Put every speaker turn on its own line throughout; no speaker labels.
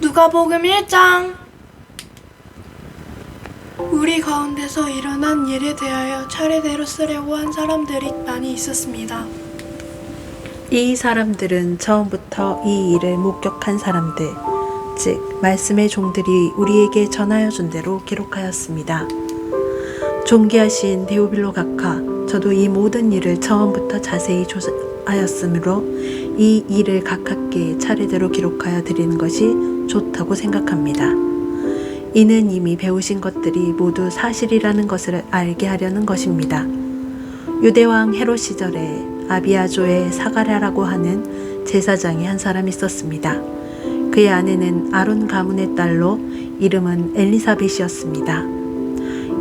누가복음 1장 우리 가운데서 일어난 일에 대하여 차례대로 쓰려고 한 사람들이 많이 있었습니다.
이 사람들은 처음부터 이 일을 목격한 사람들, 즉 말씀의 종들이 우리에게 전하여 준 대로 기록하였습니다. 존귀하신 데오빌로 각하, 저도 이 모든 일을 처음부터 자세히 조사하였으므로 이 일을 각하께 차례대로 기록하여 드리는 것이 좋다고 생각합니다. 이는 이미 배우신 것들이 모두 사실이라는 것을 알게 하려는 것입니다. 유대왕 헤롯 시절에 아비아조의 사가랴라고 하는 제사장이 한 사람 있었습니다. 그의 아내는 아론 가문의 딸로 이름은 엘리사벳이었습니다.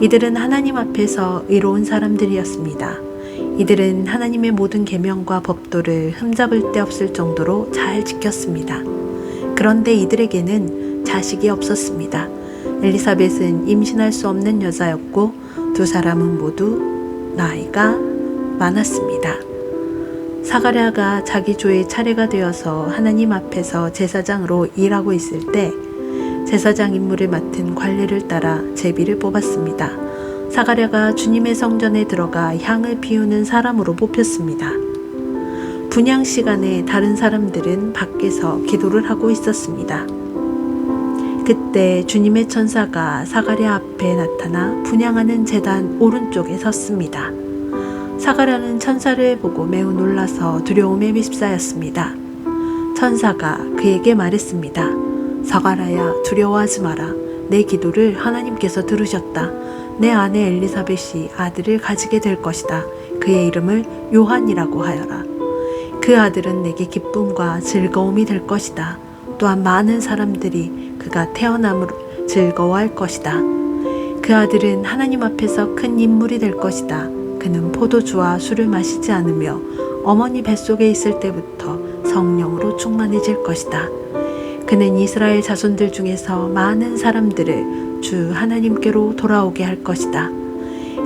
이들은 하나님 앞에서 의로운 사람들이었습니다. 이들은 하나님의 모든 계명과 법도를 흠잡을 데 없을 정도로 잘 지켰습니다. 그런데 이들에게는 자식이 없었습니다. 엘리사벳은 임신할 수 없는 여자였고 두 사람은 모두 나이가 많았습니다. 사가랴가 자기 조의 차례가 되어서 하나님 앞에서 제사장으로 일하고 있을 때 제사장 임무를 맡은 관례를 따라 제비를 뽑았습니다. 사가랴가 주님의 성전에 들어가 향을 피우는 사람으로 뽑혔습니다. 분양 시간에 다른 사람들은 밖에서 기도를 하고 있었습니다. 그때 주님의 천사가 사가랴 앞에 나타나 분양하는 재단 오른쪽에 섰습니다. 사가랴는 천사를 보고 매우 놀라서 두려움에 휩싸였습니다. 천사가 그에게 말했습니다. 사가랴야 두려워하지 마라. 내 기도를 하나님께서 들으셨다. 내 아내 엘리사벳이 아들을 가지게 될 것이다. 그의 이름을 요한이라고 하여라. 그 아들은 내게 기쁨과 즐거움이 될 것이다. 또한 많은 사람들이 그가 태어남으로 즐거워할 것이다. 그 아들은 하나님 앞에서 큰 인물이 될 것이다. 그는 포도주와 술을 마시지 않으며 어머니 뱃속에 있을 때부터 성령으로 충만해질 것이다. 그는 이스라엘 자손들 중에서 많은 사람들을 주 하나님께로 돌아오게 할 것이다.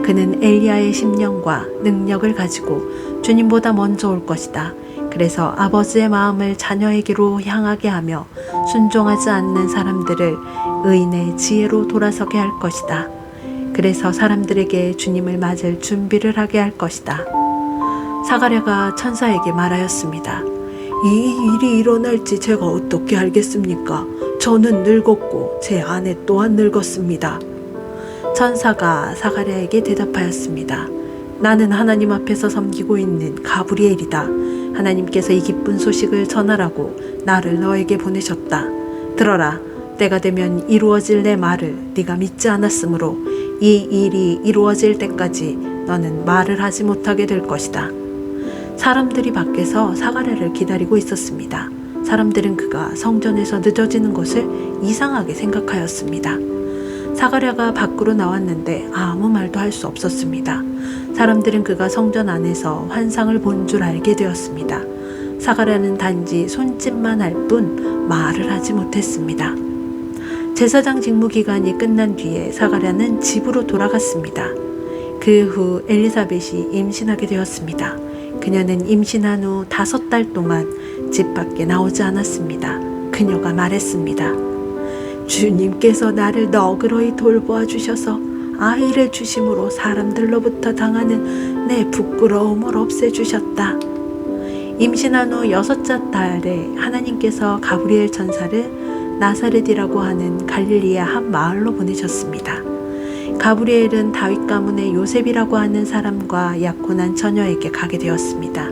그는 엘리야의 심령과 능력을 가지고 주님보다 먼저 올 것이다. 그래서 아버지의 마음을 자녀에게로 향하게 하며 순종하지 않는 사람들을 의인의 지혜로 돌아서게 할 것이다. 그래서 사람들에게 주님을 맞을 준비를 하게 할 것이다. 사가랴가 천사에게 말하였습니다. 이 일이 일어날지 제가 어떻게 알겠습니까? 저는 늙었고 제 아내 또한 늙었습니다. 천사가 사가랴에게 대답하였습니다. 나는 하나님 앞에서 섬기고 있는 가브리엘이다. 하나님께서 이 기쁜 소식을 전하라고 나를 너에게 보내셨다. 들어라. 때가 되면 이루어질 내 말을 네가 믿지 않았으므로 이 일이 이루어질 때까지 너는 말을 하지 못하게 될 것이다. 사람들이 밖에서 사가랴를 기다리고 있었습니다. 사람들은 그가 성전에서 늦어지는 것을 이상하게 생각하였습니다. 사가랴가 밖으로 나왔는데 아무 말도 할 수 없었습니다. 사람들은 그가 성전 안에서 환상을 본 줄 알게 되었습니다. 사가랴는 단지 손짓만 할 뿐 말을 하지 못했습니다. 제사장 직무 기간이 끝난 뒤에 사가랴는 집으로 돌아갔습니다. 그 후 엘리사벳이 임신하게 되었습니다. 그녀는 임신한 후 다섯 달 동안 집 밖에 나오지 않았습니다. 그녀가 말했습니다. 주님께서 나를 너그러이 돌보아 주셔서 아이를 주심으로 사람들로부터 당하는 내 부끄러움을 없애주셨다. 임신한 후 여섯째 달에 하나님께서 가브리엘 천사를 나사렛이라고 하는 갈릴리의 한 마을로 보내셨습니다. 가브리엘은 다윗 가문의 요셉이라고 하는 사람과 약혼한 처녀에게 가게 되었습니다.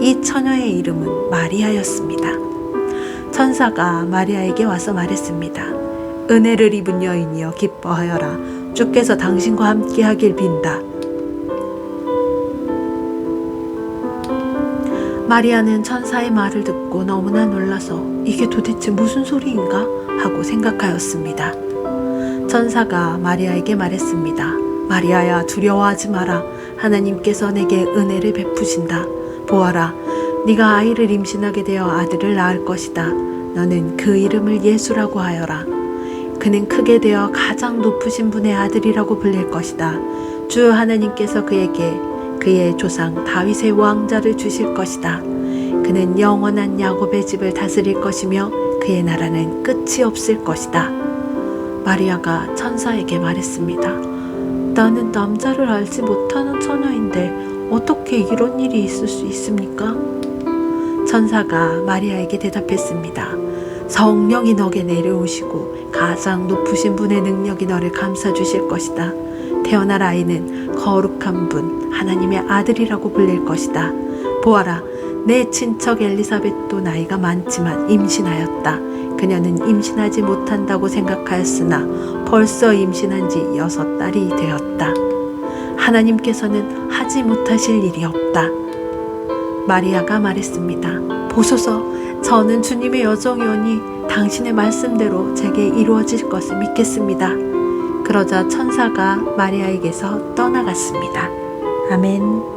이 처녀의 이름은 마리아였습니다. 천사가 마리아에게 와서 말했습니다. 은혜를 입은 여인이여 기뻐하여라. 주께서 당신과 함께 하길 빈다. 마리아는 천사의 말을 듣고 너무나 놀라서 이게 도대체 무슨 소리인가 하고 생각하였습니다. 천사가 마리아에게 말했습니다. 마리아야 두려워하지 마라. 하나님께서 내게 은혜를 베푸신다. 보아라. 네가 아이를 임신하게 되어 아들을 낳을 것이다. 너는 그 이름을 예수라고 하여라. 그는 크게 되어 가장 높으신 분의 아들이라고 불릴 것이다. 주 하나님께서 그에게 그의 조상 다윗의 왕자를 주실 것이다. 그는 영원한 야곱의 집을 다스릴 것이며 그의 나라는 끝이 없을 것이다. 마리아가 천사에게 말했습니다. 나는 남자를 알지 못하는 처녀인데 어떻게 이런 일이 있을 수 있습니까? 천사가 마리아에게 대답했습니다. 성령이 너게 내려오시고 가장 높으신 분의 능력이 너를 감싸 주실 것이다. 태어날 아이는 거룩한 분, 하나님의 아들이라고 불릴 것이다. 보아라, 내 친척 엘리사벳도 나이가 많지만 임신하였다. 그녀는 임신하지 못한다고 생각하였으나 벌써 임신한 지 여섯 달이 되었다. 하나님께서는 하지 못하실 일이 없다. 마리아가 말했습니다. 보소서, 저는 주님의 여정이오니 당신의 말씀대로 제게 이루어질 것을 믿겠습니다. 그러자 천사가 마리아에게서 떠나갔습니다. 아멘.